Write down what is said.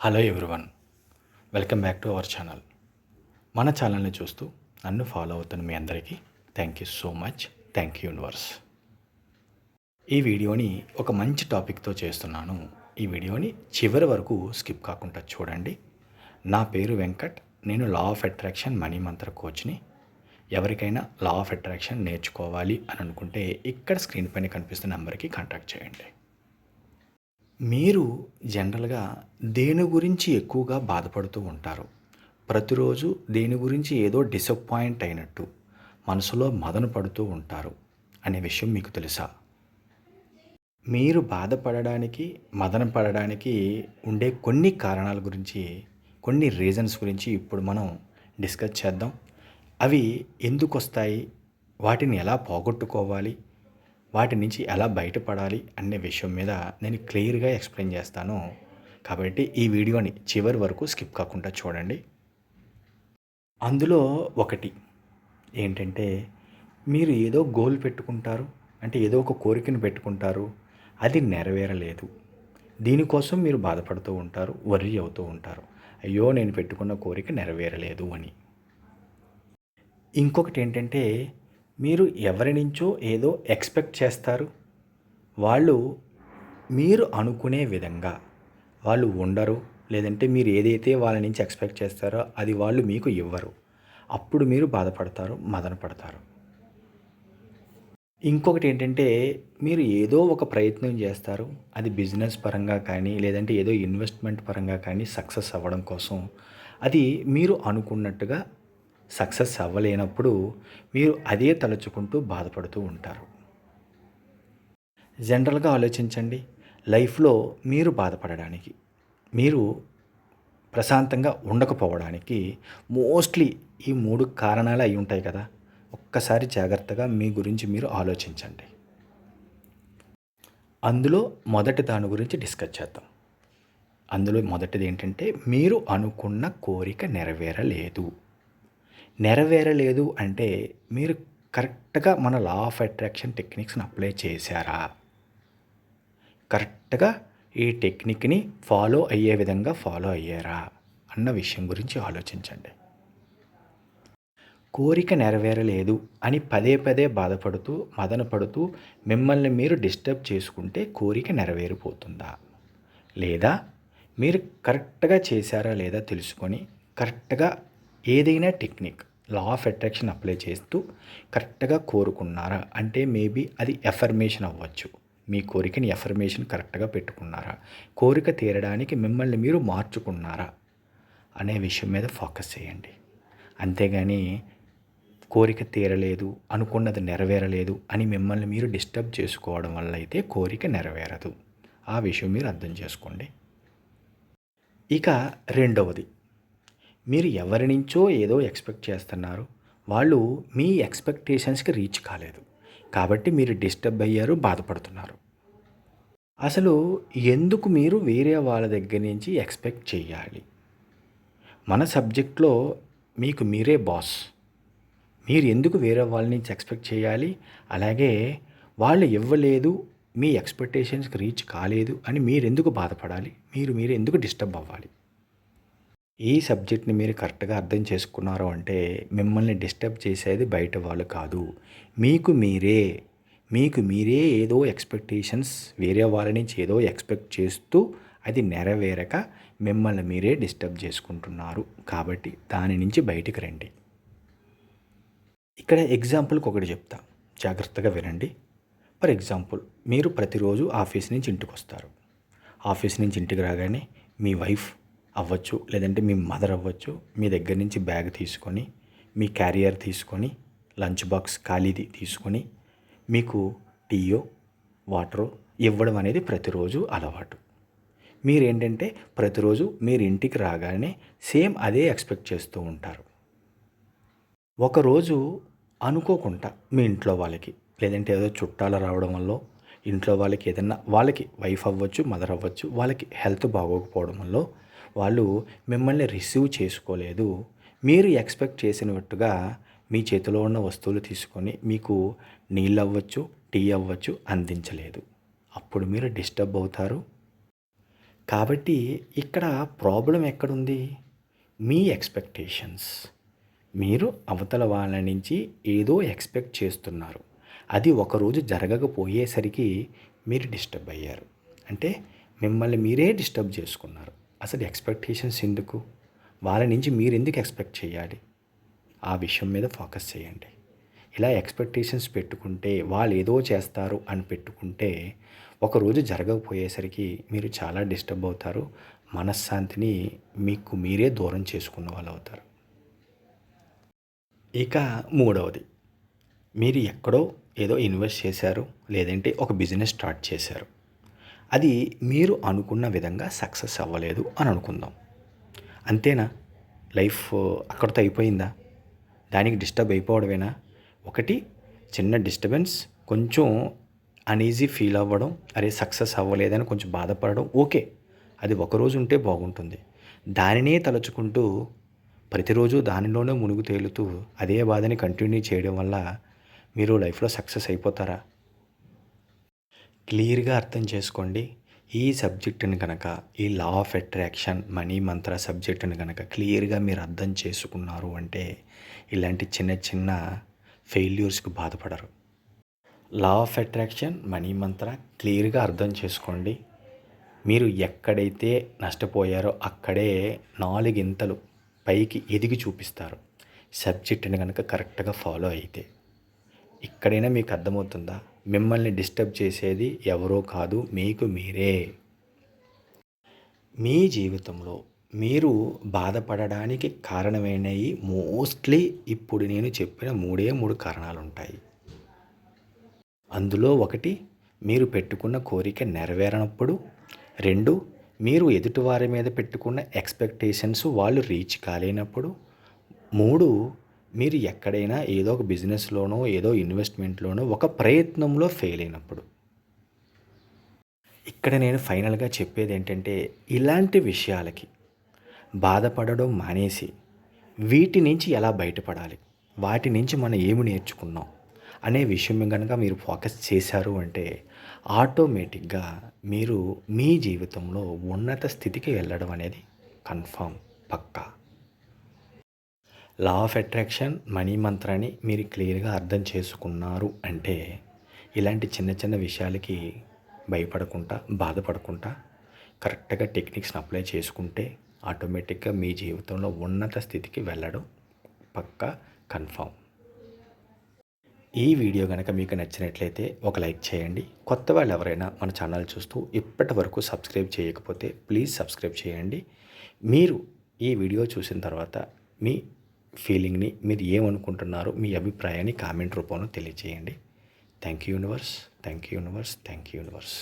Hello everyone welcome back to our channel మన ఛానల్ని చూస్తూ నన్ను ఫాలో అవుతున్న మీ అందరికీ thank you so much thank you universe ఈ వీడియోని ఒక మంచి టాపిక్తో చేస్తున్నాను. ఈ వీడియోని చివరి వరకు స్కిప్ కాకుండా చూడండి. నా పేరు వెంకట్. నేను లా ఆఫ్ అట్రాక్షన్ మనీ మంత్ర కోచ్ని ఎవరికైనా లా ఆఫ్ అట్రాక్షన్ నేర్చుకోవాలి అని అనుకుంటే ఇక్కడ స్క్రీన్ పైన కనిపిస్తున్న నెంబర్కి కాంటాక్ట్ చేయండి. మీరు జనరల్గా దేని గురించి ఎక్కువగా బాధపడుతూ ఉంటారు ప్రతిరోజు దేని గురించి ఏదో డిసప్పాయింట్ అయినట్టు మనసులో మదన పడుతూ ఉంటారు అనే విషయం మీకు తెలుసా? మీరు బాధపడడానికి మదన పడడానికి ఉండే కొన్ని కారణాల గురించి కొన్ని రీజన్స్ గురించి ఇప్పుడు మనం డిస్కస్ చేద్దాం. అవి ఎందుకు వస్తాయి వాటిని ఎలా పోగొట్టుకోవాలి? వాటి నుంచి ఎలా బయటపడాలి అనే విషయం మీద నేను క్లియర్గా ఎక్స్ప్లెయిన్ చేస్తాను. కాబట్టి ఈ వీడియోని చివరి వరకు స్కిప్ కాకుండా చూడండి. అందులో ఒకటి ఏంటంటే మీరు ఏదో గోల్ పెట్టుకుంటారు అంటే ఏదో ఒక కోరికను పెట్టుకుంటారు అది నెరవేరలేదు. దీనికోసం మీరు బాధపడుతూ ఉంటారు వర్రీ అవుతూ ఉంటారు. అయ్యో నేను పెట్టుకున్న కోరిక నెరవేరలేదు అని. ఇంకొకటి ఏంటంటే మీరు ఎవరి నుంచో ఏదో ఎక్స్పెక్ట్ చేస్తారు? వాళ్ళు మీరు అనుకునే విధంగా వాళ్ళు ఉండరు. లేదంటే మీరు ఏదైతే వాళ్ళ నుంచి ఎక్స్పెక్ట్ చేస్తారో అది వాళ్ళు మీకు ఇవ్వరు. అప్పుడు మీరు బాధపడతారు మదన పడతారు. ఇంకొకటి ఏంటంటే మీరు ఏదో ఒక ప్రయత్నం చేస్తారు. అది బిజినెస్ పరంగా కానీ లేదంటే ఏదో ఇన్వెస్ట్మెంట్ పరంగా కానీ సక్సెస్ అవ్వడం కోసం. అది మీరు అనుకున్నట్టుగా సక్సెస్ అవ్వలేనప్పుడు మీరు అదే తలుచుకుంటూ బాధపడుతూ ఉంటారు. జనరల్గా ఆలోచించండి. లైఫ్లో మీరు బాధపడడానికి మీరు ప్రశాంతంగా ఉండకపోవడానికి మోస్ట్లీ ఈ మూడు కారణాలు అయి ఉంటాయి కదా. ఒక్కసారి జాగ్రత్తగా మీ గురించి మీరు ఆలోచించండి. అందులో మొదటి దాని గురించి డిస్కస్ చేద్దాం. అందులో మొదటిది ఏంటంటే మీరు అనుకున్న కోరిక నెరవేరలేదు. నెరవేరలేదు అంటే మీరు కరెక్ట్గా మన లా ఆఫ్ అట్రాక్షన్ టెక్నిక్స్ని అప్లై చేశారా? కరెక్ట్గా ఈ టెక్నిక్ని ఫాలో అయ్యే విధంగా ఫాలో అయ్యారా? అన్న విషయం గురించి ఆలోచించండి. కోరిక నెరవేరలేదు అని పదే పదే బాధపడుతూ మదన పడుతూ మిమ్మల్ని మీరు డిస్టర్బ్ చేసుకుంటే కోరిక నెరవేరిపోతుందా? లేదా మీరు కరెక్ట్గా చేశారా లేదా తెలుసుకొని కరెక్ట్గా ఏదైనా technique law of attraction apply చేస్తూ కరెక్ట్గా కోరుకున్నారా? అంటే మేబీ అది ఎఫర్మేషన్ అవ్వచ్చు. మీ కోరికని ఎఫర్మేషన్ కరెక్ట్గా పెట్టుకున్నారా? కోరిక తీరడానికి మిమ్మల్ని మీరు మార్చుకున్నారా? అనే విషయం మీద ఫోకస్ చేయండి. అంతేగాని కోరిక తీరలేదు అనుకున్నది నెరవేరలేదు అని మిమ్మల్ని మీరు డిస్టర్బ్ చేసుకోవడం వల్ల అయితే కోరిక నెరవేరదు. ఆ విషయం మీరు అర్థం చేసుకోండి. ఇక రెండవది. మీరు ఎవరి నుంచో ఏదో ఎక్స్పెక్ట్ చేస్తున్నారు వాళ్ళు మీ ఎక్స్పెక్టేషన్స్కి రీచ్ కాలేదు. కాబట్టి మీరు డిస్టర్బ్ అయ్యారు బాధపడుతున్నారు. అసలు ఎందుకు మీరు వేరే వాళ్ళ దగ్గర నుంచి ఎక్స్పెక్ట్ చేయాలి? మన సబ్జెక్ట్లో మీకు మీరే బాస్. మీరు ఎందుకు వేరే వాళ్ళ నుంచి ఎక్స్పెక్ట్ చేయాలి? అలాగే వాళ్ళు ఇవ్వలేదు మీ ఎక్స్పెక్టేషన్స్కి రీచ్ కాలేదు అని మీరు ఎందుకు బాధపడాలి? మీరు మీరు ఎందుకు డిస్టర్బ్ అవ్వాలి? ఈ సబ్జెక్ట్ని మీరు కరెక్ట్గా అర్థం చేసుకున్నారు అంటే మిమ్మల్ని డిస్టర్బ్ చేసేది బయట వాళ్ళు కాదు. మీకు మీరే మీకు మీరే ఏదో ఎక్స్పెక్టేషన్స్ వేరే వాళ్ళ నుంచి ఏదో ఎక్స్పెక్ట్ చేస్తూ అది నెరవేరక మిమ్మల్ని మీరే డిస్టర్బ్ చేసుకుంటున్నారు. కాబట్టి దాని నుంచి బయటికి రండి. ఇక్కడ ఎగ్జాంపుల్కి ఒకటి చెప్తా. జాగ్రత్తగా వినండి. ఫర్ ఎగ్జాంపుల్ మీరు ప్రతిరోజు ఆఫీస్ నుంచి ఇంటికి వస్తారు. ఆఫీస్ నుంచి ఇంటికి రాగానే మీ వైఫ్ అవ్వచ్చు లేదంటే మీ మదర్ అవ్వచ్చు మీ దగ్గర నుంచి బ్యాగ్ తీసుకొని మీ క్యారియర్ తీసుకొని లంచ్ బాక్స్ ఖాళీది తీసుకొని మీకు టీయో వాటరో ఇవ్వడం అనేది ప్రతిరోజు అలవాటు. మీరేంటంటే ప్రతిరోజు మీరు ఇంటికి రాగానే సేమ్ అదే ఎక్స్పెక్ట్ చేస్తూ ఉంటారు. ఒకరోజు అనుకోకుండా మీ ఇంట్లో వాళ్ళకి లేదంటే ఏదో చుట్టాలు రావడం వల్ల ఇంట్లో వాళ్ళకి ఏదైనా వాళ్ళకి వైఫ్ అవ్వచ్చు మదర్ అవ్వచ్చు వాళ్ళకి హెల్త్ బాగోకపోవడం వల్ల వాళ్ళు మిమ్మల్ని రిసీవ్ చేసుకోలేదు. మీరు ఎక్స్పెక్ట్ చేసినట్టుగా మీ చేతిలో ఉన్న వస్తువులు తీసుకొని మీకు నీళ్ళు అవ్వచ్చు టీ అవ్వచ్చు అందించలేదు. అప్పుడు మీరు డిస్టర్బ్ అవుతారు. కాబట్టి ఇక్కడ ప్రాబ్లం ఎక్కడుంది? మీ ఎక్స్పెక్టేషన్స్. మీరు అవతల వాళ్ళ నుంచి ఏదో ఎక్స్పెక్ట్ చేస్తున్నారు. అది ఒకరోజు జరగకపోయేసరికి మీరు డిస్టర్బ్ అయ్యారు. అంటే మిమ్మల్ని మీరే డిస్టర్బ్ చేసుకున్నారు. అసలు ఎక్స్పెక్టేషన్స్ ఎందుకు? వాళ్ళ నుంచి మీరు ఎందుకు ఎక్స్పెక్ట్ చేయాలి? ఆ విషయం మీద ఫోకస్ చేయండి. ఇలా ఎక్స్పెక్టేషన్స్ పెట్టుకుంటే వాళ్ళు ఏదో చేస్తారు అని పెట్టుకుంటే ఒకరోజు జరగకపోయేసరికి మీరు చాలా డిస్టర్బ్ అవుతారు. మనశ్శాంతిని మీకు మీరే దూరం చేసుకున్న వాళ్ళు అవుతారు. ఇక మూడవది. మీరు ఎక్కడో ఏదో ఇన్వెస్ట్ చేశారు లేదంటే ఒక బిజినెస్ స్టార్ట్ చేశారు. అది మీరు అనుకున్న విధంగా సక్సెస్ అవ్వలేదు అని అనుకుందాం. అంతేనా? లైఫ్ అక్కడితో అయిపోయిందా? దానికి డిస్టర్బ్ అయిపోవడమేనా? ఒకటి చిన్న డిస్టర్బెన్స్ కొంచెం అనీజీ ఫీల్ అవ్వడం అరే సక్సెస్ అవ్వలేదని కొంచెం బాధపడడం ఓకే. అది ఒకరోజు ఉంటే బాగుంటుంది. దానినే తలుచుకుంటూ ప్రతిరోజు దానిలోనే మునుగు తేలుతూ అదే బాధని కంటిన్యూ చేయడం వల్ల మీరు లైఫ్లో సక్సెస్ అయిపోతారా? క్లియర్గా అర్థం చేసుకోండి. ఈ సబ్జెక్టుని కనుక ఈ లా ఆఫ్ అట్రాక్షన్ మనీ మంత్ర సబ్జెక్టుని కనుక క్లియర్గా మీరు అర్థం చేసుకున్నారు అంటే ఇలాంటి చిన్న చిన్న ఫెయిల్యూర్స్కి బాధపడరు. లా ఆఫ్ అట్రాక్షన్ మనీ మంత్ర క్లియర్గా అర్థం చేసుకోండి. మీరు ఎక్కడైతే నష్టపోయారో అక్కడే నాలుగింతలు పైకి ఎదిగి చూపిస్తారు. సబ్జెక్టుని కనుక కరెక్ట్గా ఫాలో అయితే. ఇక్కడైనా మీకు అర్థమవుతుందా? మిమ్మల్ని డిస్టర్బ్ చేసేది ఎవరో కాదు మీకు మీరే. మీ జీవితంలో మీరు బాధపడడానికి కారణమైనవి మోస్ట్లీ ఇప్పుడు నేను చెప్పిన మూడే మూడు కారణాలు ఉంటాయి అందులో ఒకటి మీరు పెట్టుకున్న కోరిక నెరవేరనప్పుడు. రెండు మీరు ఎదుటివారి మీద పెట్టుకున్న ఎక్స్పెక్టేషన్స్ వాళ్ళు రీచ్ కాలేనప్పుడు. మూడు మీరు ఎక్కడైనా ఏదో ఒక బిజినెస్లోనో ఏదో ఇన్వెస్ట్మెంట్లోనో ఒక ప్రయత్నంలో ఫెయిల్ అయినప్పుడు. ఇక్కడ నేను ఫైనల్గా చెప్పేది ఏంటంటే ఇలాంటి విషయాలకి బాధపడడం మానేసి వీటి నుంచి ఎలా బయటపడాలి? వాటి నుంచి మనం ఏమి నేర్చుకున్నాం? అనే విషయం కనుక మీరు ఫోకస్ చేశారు అంటే ఆటోమేటిక్గా మీరు మీ జీవితంలో ఉన్నత స్థితికి వెళ్ళడం అనేది కన్ఫామ్ పక్కా. లా ఆఫ్ అట్రాక్షన్ మనీ మంత్రాన్ని మీరు క్లియర్గా అర్థం చేసుకున్నారు అంటే ఇలాంటి చిన్న చిన్న విషయాలకి భయపడకుండా బాధపడకుండా కరెక్ట్గా టెక్నిక్స్ని అప్లై చేసుకుంటే ఆటోమేటిక్గా మీ జీవితంలో ఉన్నత స్థితికి వెళ్ళడం పక్కా కన్ఫామ్. ఈ వీడియో కనుక మీకు నచ్చినట్లయితే ఒక లైక్ చేయండి. కొత్త వాళ్ళు ఎవరైనా మన ఛానల్ చూస్తూ ఇప్పటి వరకు సబ్స్క్రైబ్ చేయకపోతే ప్లీజ్ సబ్స్క్రైబ్ చేయండి. మీరు ఈ వీడియో చూసిన తర్వాత మీ ఫీలింగ్ని మీరు ఏమనుకుంటున్నారో మీ అభిప్రాయాన్ని కామెంట్ రూపంలో తెలియజేయండి. Thank you universe thank you universe thank you universe.